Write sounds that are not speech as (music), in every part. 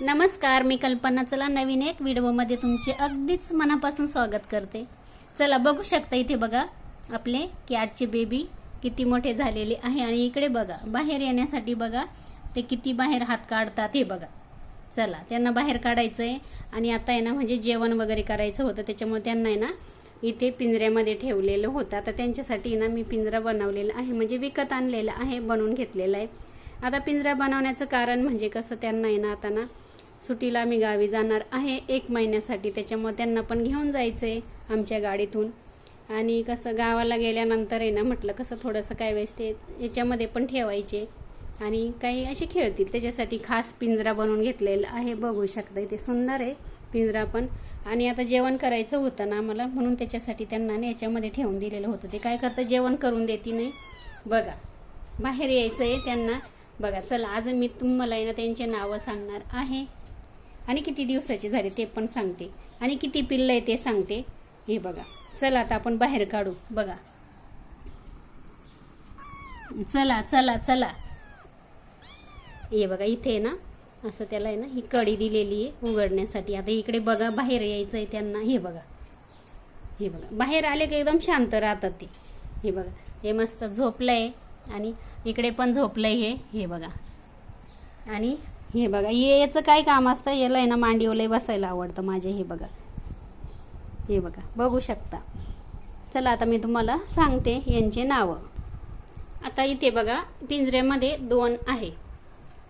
नमस्कार मी कल्पना. चला नवीन एक व्हिडिओमध्ये तुमचे अगदीच मनापासून स्वागत करते. चला बघू शकता इथे बघा आपले कॅटचे बेबी किती मोठे झालेले आहे आणि इकडे बघा बाहेर येण्यासाठी बघा ते किती बाहेर हात काढतात हे बघा. चला त्यांना बाहेर काढायचं आहे आणि आता आहे ना म्हणजे जेवण वगैरे करायचं होतं त्याच्यामुळे त्यांना आहे ना इथे पिंजऱ्यामध्ये ठेवलेलं होतं. आता त्यांच्यासाठी ना मी पिंजरा बनवलेला आहे म्हणजे विकत आणलेला आहे बनवून घेतलेला आहे. आता पिंजरा बनवण्याचं कारण म्हणजे कसं त्यांना आहे ना आता ना सुट्टीला आम्ही गावी जाणार आहे. एक महिन्यासाठी. त्याच्यामुळे त्यांना पण घेऊन जायचं आहे आमच्या गाडीतून. आणि कसं गावाला गेल्यानंतर आहे ना म्हटलं कसं थोडंसं काय वेळेस ते याच्यामध्ये पण ठेवायचे. आणि काही असे खेळतील. त्याच्यासाठी खास पिंजरा बनवून घेतलेला आहे. बघू शकता ते सुंदर आहे पिंजरा पण. आणि आता जेवण करायचं होतं ना मला म्हणून त्याच्यासाठी त्यांना याच्यामध्ये ठेवून दिलेलं होतं. ते काय करतं जेवण करून देते नाही बघा बाहेर यायचं आहे त्यांना. बघा चला आज मी तुम्हाला आहे ना त्यांचे नावं सांगणार आहे. आणि किती दिवसाचे झाले ते पण सांगते. आणि किती पिल्लं आहे ते सांगते. हे बघा. चला आता आपण बाहेर काढू. बघा. चला चला चला. हे बघा इथे आहे ना असं त्याला आहे ना ही कडी दिलेली आहे उघडण्यासाठी. आता इकडे बघा बाहेर यायचं आहे त्यांना. हे बघा. हे बघा. बाहेर आले की एकदम शांत राहतात ते. हे बघा. हे मस्त झोपलंय. आणि इकडे पण झोपलंय हे. हे बघा. आणि हे बघा हे याचं काय काम असतं? याला आहे ना मांडीवलंय बसायला आवडतं माझे हे बघा. हे बघा बघू शकता. चला आता मी तुम्हाला सांगते यांचे नावं. आता इथे बघा पिंजऱ्यामध्ये दोन आहे.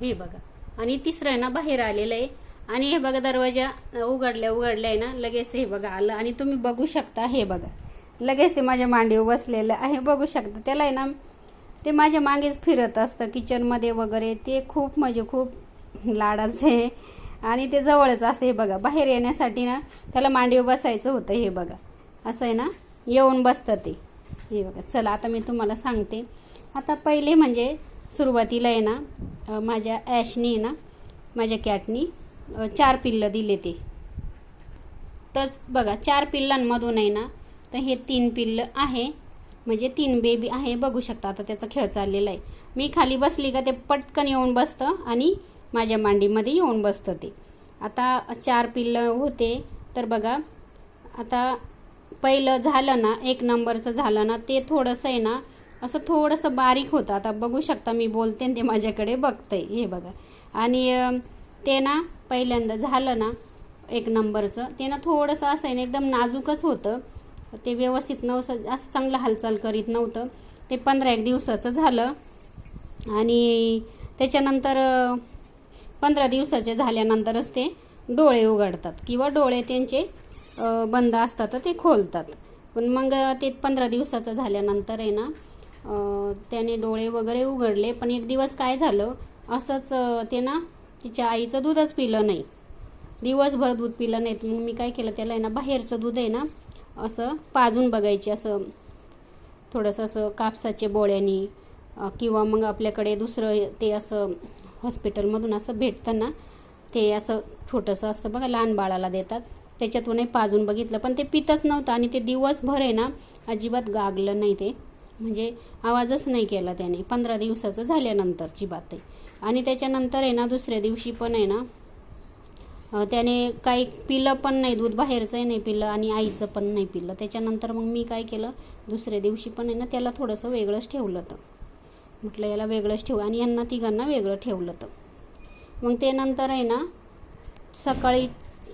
हे बघा. आणि तिसरं आहे ना बाहेर आलेलं आहे. आणि हे बघा दरवाजा उघडल्या उघडल्या आहे ना लगेच हे बघा आलं. आणि तुम्ही बघू शकता हे बघा. लगेच ते माझ्या मांडीवर बसलेलं आहे. बघू शकता त्याला आहे ना ते माझ्या मागेच फिरत असतं किचनमध्ये वगैरे. ते खूप म्हणजे खूप लाडाचं आहे आणि ते जवळच असतं हे बघा. बाहेर येण्यासाठी ना त्याला मांडीवर बसायचं होतं हे बघा. असं आहे ना? येऊन बसतं ते. हे बघा. चला आता मी तुम्हाला सांगते. आता पहिले म्हणजे सुरुवातीला आहे ना माझ्या ॲशनी आहे ना माझ्या कॅटनी चार पिल्लं दिले ते. तर बघा चार पिल्लांमधून आहे ना तर हे तीन पिल्लं आहे. म्हणजे तीन बेबी आहे. बघू शकता आता त्याचा खेळ चाललेला आहे. मी खाली बसली का ते पटकन येऊन बसतं आणि माझ्या मांडीमध्ये येऊन बसतं ते आता चार पिल्लं होते तर बघा आता पहिलं झालं ना एक नंबरचं झालं ना ते थोडंसं आहे ना असं थोडंसं बारीक होतं. आता बघू शकता मी बोलते आणि ते माझ्याकडे बघतंय. हे बघा. आणि ते ना पहिल्यांदा झालं ना एक नंबरचं ते ना थोडंसं असं आहे ना एकदम नाजूकच होतं. ते व्यवस्थित नव्हतं असं चांगलं हालचाल करीत नव्हतं. ते पंधरा एक दिवसाचं झालं. आणि त्याच्यानंतर पंधरा दिवसाचे झाल्यानंतरच ते डोळे उघडतात किंवा डोळे त्यांचे बंद असतात तर ते खोलतात. पण मग ते पंधरा दिवसाचं झाल्यानंतर आहे ना त्याने डोळे वगैरे उघडले. पण एक दिवस काय झालं असंच ते ना तिच्या आईचं दूधच पिलं नाही. दिवसभर दूध पिलं नाहीत. मग मी काय केलं त्याला आहे ना बाहेरचं दूध आहे ना असं पाजून बघायचे असं थोडंसं असं कापसाचे बोळ्यानी किंवा मग आपल्याकडे दुसरं ते असं हॉस्पिटलमधून असं भेटताना ते असं छोटंसं असतं बघा लहान बाळाला देतात. त्याच्यातूनही पाजून बघितलं पण ते पितच नव्हतं आणि ते दिवसभर आहे ना अजिबात गागलं नाही ते. म्हणजे आवाजच नाही केला त्याने. पंधरा दिवसाचं झाल्यानंतरची बात आहे. आणि त्याच्यानंतर आहे ना दुसऱ्या दिवशी पण आहे ना त्याने काही पिलं पण नाही दूध बाहेरचंही नाही पिलं आणि आईचं पण नाही पिलं. त्याच्यानंतर मग मी काय केलं दुसऱ्या दिवशी पण आहे ना त्याला थोडंसं वेगळंच ठेवलं तर म्हटलं याला वेगळंच ठेवू. आणि यांना तिघांना वेगळं ठेवलं तर. मग ते नंतर आहे ना सकाळी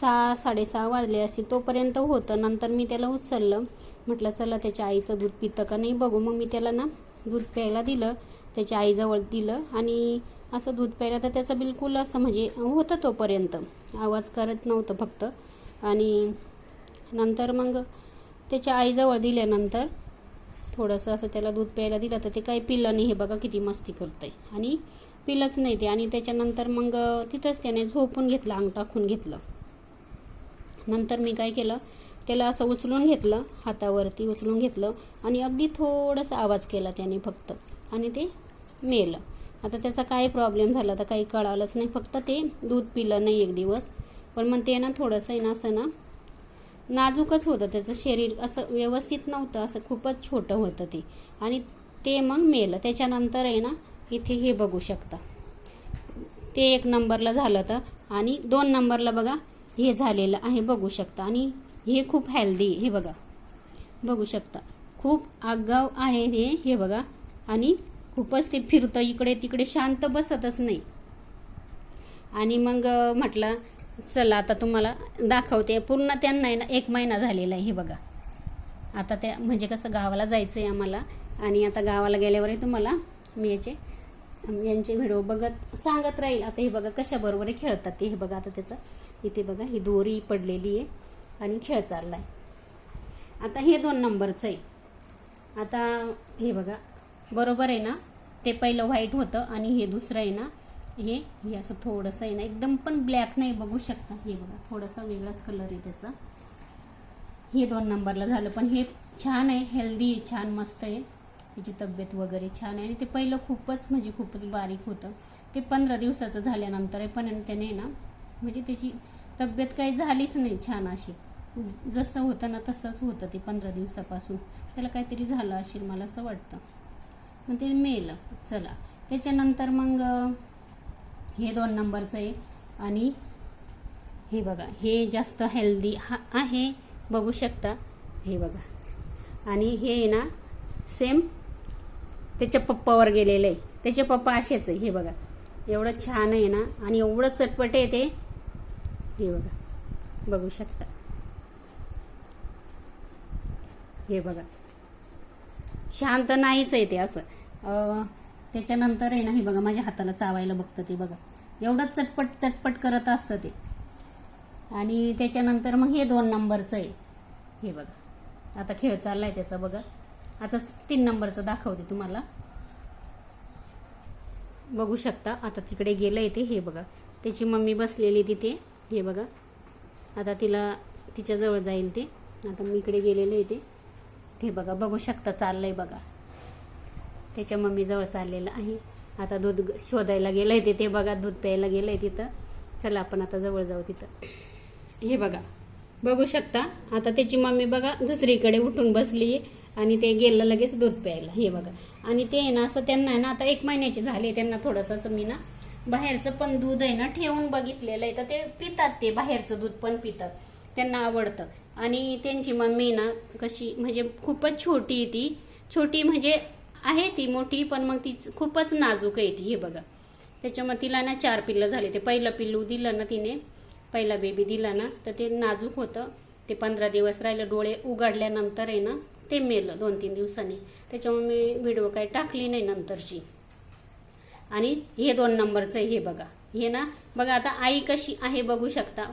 सहा साडेसहा वाजले असतील तोपर्यंत होतं. नंतर मी त्याला उचललं. म्हटलं चला त्याच्या आईचं दूध पितं का नाही बघू. मग मी त्याला ना दूध प्यायला दिलं त्याच्या आईजवळ दिलं. आणि असं दूध प्यायला तर त्याचं बिलकुल असं म्हणजे होतं तोपर्यंत. आवाज करत नव्हतं फक्त. आणि नंतर मग त्याच्या आईजवळ दिल्यानंतर थोडंसं असं त्याला दूध प्यायला दिलं तर ते काही पिलं नाही. हे बघा किती मस्ती करतंय. आणि पिलंच नाही ते. आणि त्याच्यानंतर मग तिथंच त्याने झोपून घेतलं अंग टाकून घेतलं. नंतर मी काय केलं त्याला असं उचलून घेतलं हातावरती उचलून घेतलं आणि अगदी थोडंसं आवाज केला त्याने फक्त आणि ते मेलं. आता त्याचा काय प्रॉब्लेम झाला तर काही कळालंच नाही. फक्त ते दूध पिलं नाही एक दिवस. पण मग ते ना थोडंसं आहे ना असं ना नाजूकच होतं त्याचं शरीर. असं व्यवस्थित नव्हतं असं खूपच छोटं होतं ते. आणि ते मग मेलं. त्याच्यानंतर आहे ना इथे हे बघू शकता. ते एक नंबरला झालं तर आणि दोन नंबरला बघा हे झालेलं आहे बघू शकता. आणि हे खूप हेल्दी हे बघा. बघू शकता. खूप आगाव आहे हे हे बघा. आणि खूपच ते फिरतं. इकडे तिकडे शांत बसतच नाही. आणि मग म्हटलं चला आता तुम्हाला दाखवते. पूर्ण त्यांना आहे ना एक महिना झालेला आहे हे बघा. आता त्या म्हणजे कसं गावाला जायचं आहे आम्हाला. आणि आता गावाला गेल्यावरही तुम्हाला मी याचे यांचे व्हिडिओ बघत सांगत राहील. आता हे बघा कशाबरोबर खेळतात ते. हे बघा आता त्याचं. इथे बघा ही दोरी पडलेली आहे आणि खेळ चालला आहे आता हे दोन नंबरचं आहे. आता हे बघा बरोबर आहे ना? ते पहिलं व्हाईट होतं आणि हे दुसरं आहे ना? हे हे असं थोडंसं आहे ना एकदम पण ब्लॅक नाही बघू शकता. हे बघा थोडासा वेगळाच कलर आहे त्याचा. हे दोन नंबरला झालं पण हे छान आहे हेल्दी आहे छान मस्त आहे. त्याची तब्येत वगैरे छान आहे. आणि ते पहिलं खूपच म्हणजे खूपच बारीक होतं. ते पंधरा दिवसाचं झाल्यानंतर आहे पण त्याने ना म्हणजे त्याची तब्येत काही झालीच नाही छान अशी. जसं होतं ना तसंच होतं ते पंधरा दिवसापासून. त्याला काहीतरी झालं असेल मला असं वाटतं. मग ते मेलं चला. त्याच्यानंतर मग हे दोन नंबरचं आहे. आणि हे बघा हे जास्त हेल्दी हा आहे. बघू शकता. हे बघा. आणि हे आहे ना सेम त्याच्या पप्पावर गेलेलं आहे. त्याचे पप्पा असेच आहे. हे बघा. एवढं छान आहे ना आणि एवढं चटपट आहे ते. हे बघा. बघू शकता. हे बघा. शांत नाहीच आहे ते असं. त्याच्यानंतर आहे ना हे बघा माझ्या हाताला चावायला बघतं ते बघा. एवढं चटपट चटपट करत असतं ते. आणि त्याच्यानंतर मग हे दोन नंबरचं आहे. हे बघा. आता खेळ चालला आहे त्याचा बघा. आता तीन नंबरचं दाखवते तुम्हाला. बघू शकता. आता तिकडे गेलं आहे ते हे बघा. त्याची मम्मी बसलेली तिथे हे बघा. आता तिला तिच्याजवळ जाईल ते. आता मी इकडे गेलेलं आहे ते. ते बघा बघू शकता चाललं आहे बघा. त्याच्या मम्मीजवळ चाललेलं आहे. आता दूध ग- शोधायला गेलंय ते ते बघा दूध प्यायला गेलंय तिथं. चला आपण आता जवळ जाऊ तिथं. हे बघा बघू शकता. आता त्याची मम्मी बघा दुसरीकडे उठून बसली आणि ते गेलं लगेच दूध प्यायला. हे बघा. आणि ते आहे ना असं त्यांना आहे ना आता एक महिन्याचे झाले त्यांना थोडंसं असं मी ना बाहेरचं पण दूध आहे ना ठेवून बघितलेलं आहे. तर ते पितात ते बाहेरचं दूध पण पितात. त्यांना आवडतं. आणि त्यांची मम्मी ना कशी म्हणजे खूपच छोटी ती. छोटी म्हणजे आहे ती मोठी पण मग ती खूपच नाजूक आहे ती हे बघा. त्याच्यामुळे तिला ना चार पिल्लं झाले. ते पहिलं पिल्लू दिलं ना तिने पहिला बेबी दिला ना तर ते नाजूक होतं. ते पंधरा दिवस राहिलं डोळे उघडल्यानंतर आहे ना ते मेलं दोन तीन दिवसांनी. त्याच्यामुळे मी व्हिडिओ काही टाकली नाही नंतरची. आणि हे दोन नंबरचं आहे हे बघा. हे ना बघा आता आई कशी आहे बघू शकता.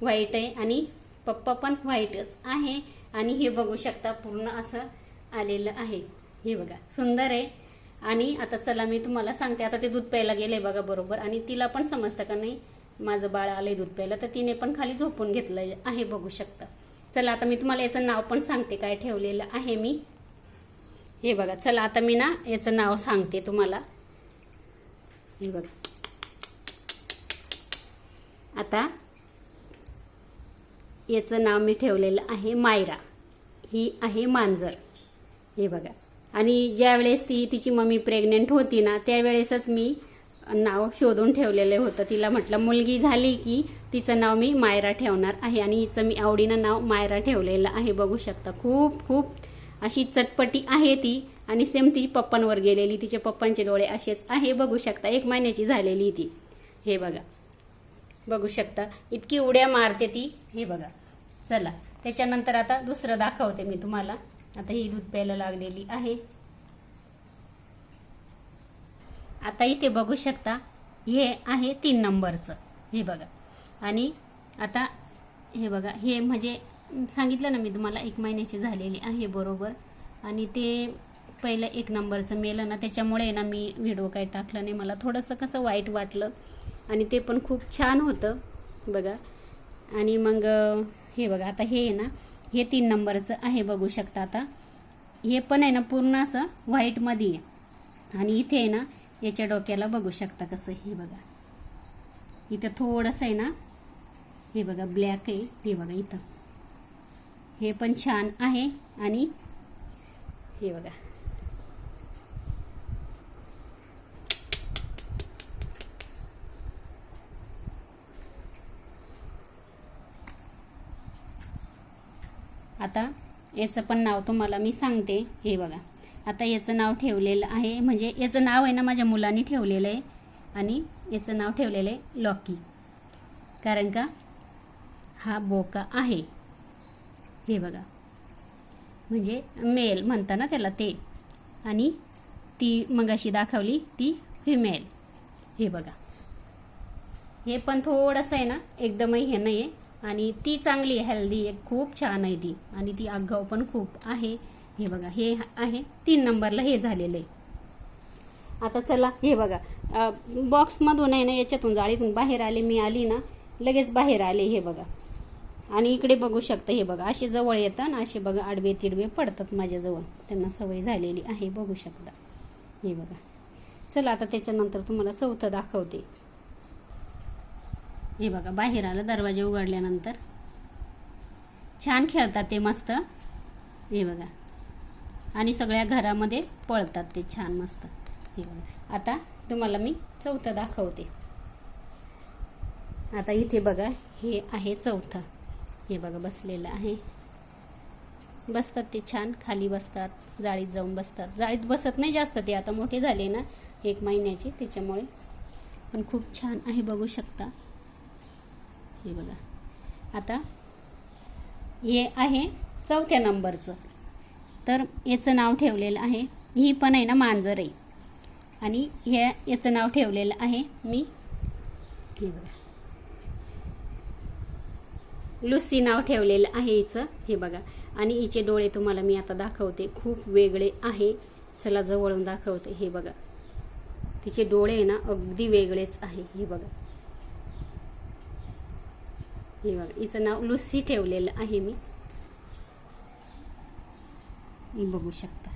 व्हाईट आहे आणि पप्पा पण व्हाईटच आहे. आणि हे बघू शकता पूर्ण असं आलेलं आहे. हे बघा सुंदर आहे. आणि आता चला मी तुम्हाला सांगते आता ते दूध प्यायला गेले बघा बरोबर. आणि तिला पण समजतं का नाही माझं बाळ आलंय दूध प्यायला. तर तिने पण खाली झोपून घेतलं आहे बघू शकता. चला आता मी तुम्हाला याचं नाव पण सांगते काय ठेवलेलं आहे मी. हे बघा चला आता मी ना याचं नाव सांगते तुम्हाला. हे बघा. आता याचं नाव मी ठेवलेलं आहे मायरा. ही आहे मांजर. हे बघा. आणि ज्यावेळेस ती तिची मम्मी प्रेग्नेंट होती ना त्यावेळेसच मी नाव शोधून ठेवलेलं होतं. तिला म्हटलं मुलगी झाली की तिचं नाव मी मायरा ठेवणार आहे आणि हिचं मी आवडीनं नाव मायरा ठेवलेलं आहे. बघू शकता खूप खूप अशी चटपटी आहे ती आणि सेम ती पप्पांवर गेलेली. तिच्या पप्पांचे डोळे असेच आहे. बघू शकता एक महिन्याची झालेली ती. हे बघा. बघू शकता इतकी उड्या मारते ती. हे बघा. चला त्याच्यानंतर आता दुसरं दाखवते मी तुम्हाला. आता ही दूध प्यायला लागलेली आहे. आता इथे बघू शकता हे आहे तीन नंबरचं. हे बघा. आणि आता हे बघा हे म्हणजे सांगितलं ना मी तुम्हाला एक महिन्याची झालेली आहे बरोबर. आणि ते पहिलं एक नंबरचं मेलं ना त्याच्यामुळे ना मी व्हिडिओ काही टाकलं नाही. मला थोडंसं कसं वाईट वाटलं. आणि ते पण खूप छान होतं. बघा. आणि मग हे बघा आता हे आहे ना हे तीन नंबरचं आहे बघू शकता आता. हे पण आहे ना पूर्ण असं व्हाईटमध्ये आहे आणि इथे आहे ना याच्या डोक्याला बघू शकता कसं हे बघा. इथं थोडंसं आहे ना हे बघा ब्लॅक आहे हे बघा इथं. हे पण छान आहे आणि हे बघा. आता याचं पण नाव तुम्हाला मी सांगते. हे बघा. आता याचं नाव ठेवलेलं आहे. म्हणजे याचं नाव आहे ना माझ्या मुलांनी ठेवलेलं आहे. आणि याचं नाव ठेवलेलं आहे लॉकी. कारण का? हा बोका आहे. हे बघा. म्हणजे मेल म्हणता ना त्याला ते. आणि ती मगाशी दाखवली ती फिमेल हे बघा. हे पण थोडंसं आहे ना एकदमही हे नाही आहे आणि ती चांगली आहे हेल्दी आहे खूप छान आहे ती. आणि ती आगाऊ पण खूप आहे. हे बघा हे आहे. तीन नंबरला हे झालेलं आहे. आता चला हे बघा. बॉक्समधून आहे ना याच्यातून जाळीतून बाहेर आले मी आली ना लगेच बाहेर आले हे बघा. आणि इकडे बघू शकता हे बघा असे जवळ येतात ना असे बघा आडवे तिडवे पडतात माझ्याजवळ. त्यांना सवय झालेली आहे बघू शकता. हे बघा. चला आता त्याच्यानंतर तुम्हाला चौथं दाखवते. हे बघा बाहेर आलं दरवाजे उघडल्यानंतर. छान खेळतात ते मस्त. हे बघा. आणि सगळ्या घरामध्ये पळतात ते छान मस्त. हे बघा. आता तुम्हाला मी चौथं दाखवते. आता इथे बघा हे आहे चौथं. हे बघा बसलेलं आहे. बसतात ते छान खाली बसतात जाळीत जाऊन बसतात. जाळीत बसत नाही जास्त ते आता मोठे झाले ना एक महिन्याचे त्याच्यामुळे. पण खूप छान आहे बघू शकता. हे बघा. आता हे आहे चौथ्या नंबरचं. तर याचं नाव ठेवलेलं आहे ही पण आहे ना मांजर. आहे आणि हे याचं नाव ठेवलेलं आहे मी हे बघा. लुसी नाव ठेवलेलं आहे हिचं हे बघा. आणि हिचे डोळे तुम्हाला मी आता दाखवते खूप वेगळे आहे. चला जवळून दाखवते हे बघा. तिचे डोळे आहे ना अगदी वेगळेच आहे हे बघा. हे बघा हिचं नाव लुसी ठेवलेलं आहे मी. बघू शकता.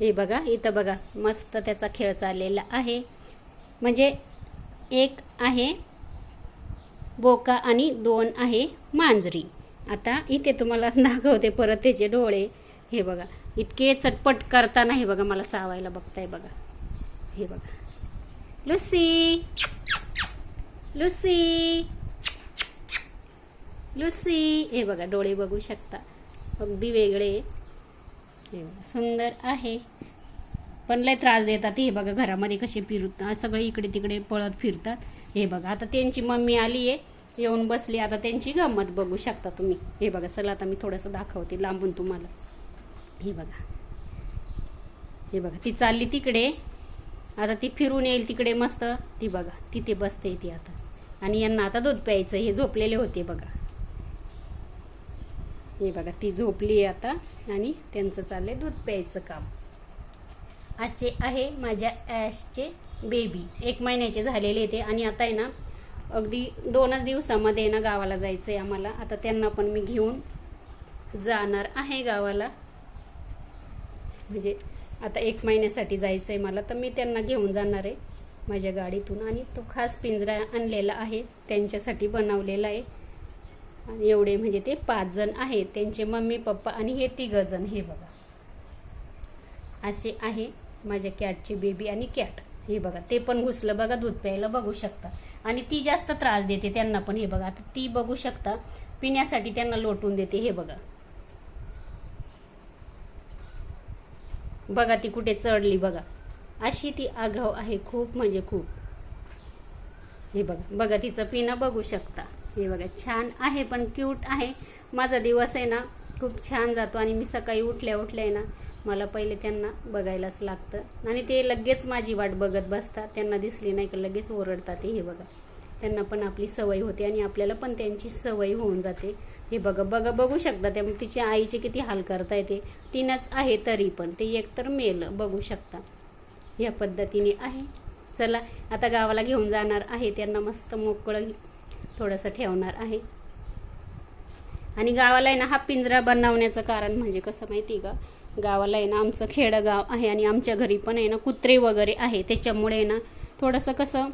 हे बघा इथं बघा मस्त त्याचा खेळ चाललेला आहे. म्हणजे एक आहे बोका आणि दोन आहे मांजरी. आता इथे तुम्हाला (laughs) दाखवते परत त्याचे डोळे. हे बघा इतके चटपट करताना हे बघा मला चावायला बघताय बघा. हे बघा. लुसी! लुसी. लुसी. हे बघा डोळे बघू शकता. अगदी वेगळे. हे बघा सुंदर आहे. पण लय त्रास देतात हे बघा घरामध्ये कसे फिरतात सगळे इकडे तिकडे पळत फिरतात. हे बघा आता त्यांची मम्मी आली आहे येऊन बसली. आता त्यांची गंमत बघू शकता तुम्ही. हे बघा चला आता मी थोडंसं दाखवते लांबून तुम्हाला. हे बघा. हे बघा ती चालली तिकडे. आता ती फिरून येईल तिकडे मस्त. ती बघा तिथे बसते ती आता. आणि यांना आता दूध प्यायचं हे झोपलेले होते बघा. हे बघा ती झोपली आता आणि त्यांचं चाललंय दूध प्यायचं काम. असे आहे माझ्या ॲशचे बेबी एक महिन्याचे झालेले ते आणि आता आहे ना अगदी दोनच दिवसामध्ये ना गावाला जायचं आहे आम्हाला. आता त्यांना पण मी घेऊन जाणार आहे गावाला. म्हणजे आता एक महिन्यासाठी जायचं आहे मला तर मी त्यांना घेऊन जाणार आहे. माझ्या गाडीतून आणि तो खास पिंजरा आणलेला आहे त्यांच्यासाठी बनवलेला आहे. आणि एवढे म्हणजे ते पाच जण आहेत त्यांचे मम्मी पप्पा आणि हे तिघजण हे बघा. असे आहे माझ्या कॅटची बेबी आणि कॅट. हे बघा ते पण घुसलं बघा दूध प्यायला बघू शकता. आणि ती जास्त त्रास देते त्यांना पण हे बघा. आता ती बघू शकता पिण्यासाठी त्यांना लोटून देते हे बघा. बघा ती कुठे चढली बघा. अशी ती आघाव आहे खूप म्हणजे खूप. हे बघा बघा तिचं पिणं बघू शकता. हे बघा छान आहे पण क्यूट आहे. माझा दिवस आहे ना खूप छान जातो आणि मी सकाळी उठल्या उठल्या आहे ना मला पहिले त्यांना बघायलाच लागतं. आणि ते लगेच माझी वाट बघत बसतात. त्यांना दिसली नाही का लगेच ओरडतात. हे बघा त्यांना पण आपली सवय होते आणि आपल्याला पण त्यांची सवय होऊन जाते. हे बघा बघा बघू शकता. त्या तिच्या आईचे किती हाल करता येते. तीनच आहे तरी पण ते एकतर मेल बघू शकता. या पद्धतीने आहे. चला आता गावाला घेऊन जाणार आहे. त्यांना मस्त मोकळं थोडंसं ठेवणार आहे. आणि गावाला आहे ना हा पिंजरा बनवण्याचं कारण म्हणजे कसं माहिती का? गावाला आहे ना आमचं खेडगाव आहे आणि आमच्या घरी पण आहे ना कुत्रे वगैरे आहे. त्याच्यामुळे आहे ना थोडंसं कसं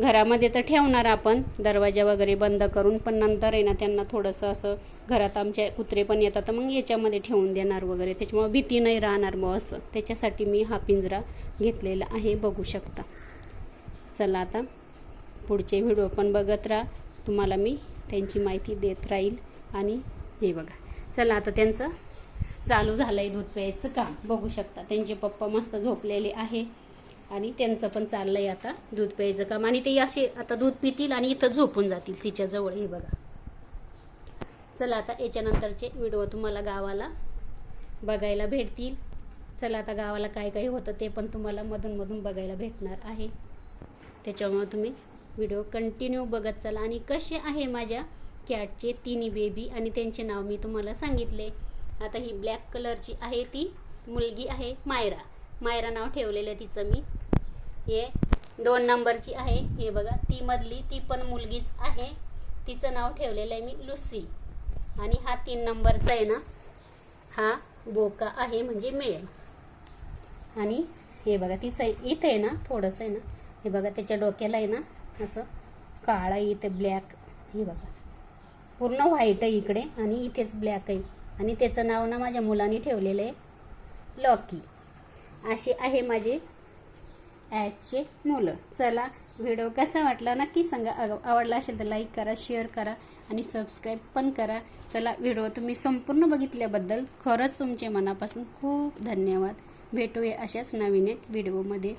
घरामध्ये तर ठेवणार आपण. दरवाजा वगैरे बंद करून पण नंतर आहे ना त्यांना थोडंसं असं घरात आमच्या कुत्रे पण येतात तर मग याच्यामध्ये ठेवून देणार वगैरे. त्याच्यामुळे भीती नाही राहणार मग असं. त्याच्यासाठी मी हा पिंजरा घेतलेला आहे बघू शकता. चला आता पुढचे व्हिडिओ पण बघत राहा. तुम्हाला मी त्यांची माहिती देत राहील. आणि हे बघा. चला आता त्यांचं चालू झालं आहे दूध प्यायचं काम. बघू शकता. त्यांचे पप्पा मस्त झोपलेले आहे. आणि त्यांचं पण चाललंय आता दूध प्यायचं काम. आणि ते असे आता दूध पितील आणि इथं झोपून जातील तिच्याजवळ हे बघा. चला आता याच्यानंतरचे व्हिडिओ तुम्हाला गावाला बघायला भेटतील. चला आता गावाला काय काय होतं ते पण तुम्हाला मधून मधून बघायला भेटणार आहे. त्याच्यामुळे तुम्ही व्हिडिओ कंटिन्यू बघत चला. आणि कसे आहे माझ्या कॅटचे तिन्ही बेबी? आणि त्यांचे नाव मी तुम्हाला सांगितले. आता ही ब्लॅक कलरची आहे ती मुलगी आहे मायरा. मायरा नाव ठेवलेलं आहे तिचं मी. हे दोन नंबरची आहे. हे बघा ती मधली ती पण मुलगीच आहे. तिचं नाव ठेवलेलं आहे मी लुसी. आणि हा तीन नंबरचा आहे ना हा बोका आहे म्हणजे मेल. आणि हे बघा ती सै इथं आहे ना थोडंसं आहे ना हे बघा त्याच्या डोक्याला आहे ना असं काळा इथं इथे ब्लॅक हे बघा. पूर्ण व्हाईट आहे इकडे आणि इथेच ब्लॅक आहे. आणि त्याचं नाव ना माझ्या मुलाने ठेवलेलं आहे लॉकी. असे आहे माझे ॲजचे मुलं. चला व्हिडिओ कसा वाटला नक्की सांगा. आवडला असेल तर लाईक करा शेअर करा आणि सबस्क्राईब पण करा. चला व्हिडिओ तुम्ही संपूर्ण बघितल्याबद्दल खरंच तुमचे मनापासून खूप धन्यवाद. भेटूया अशाच नवीन एक व्हिडिओमध्ये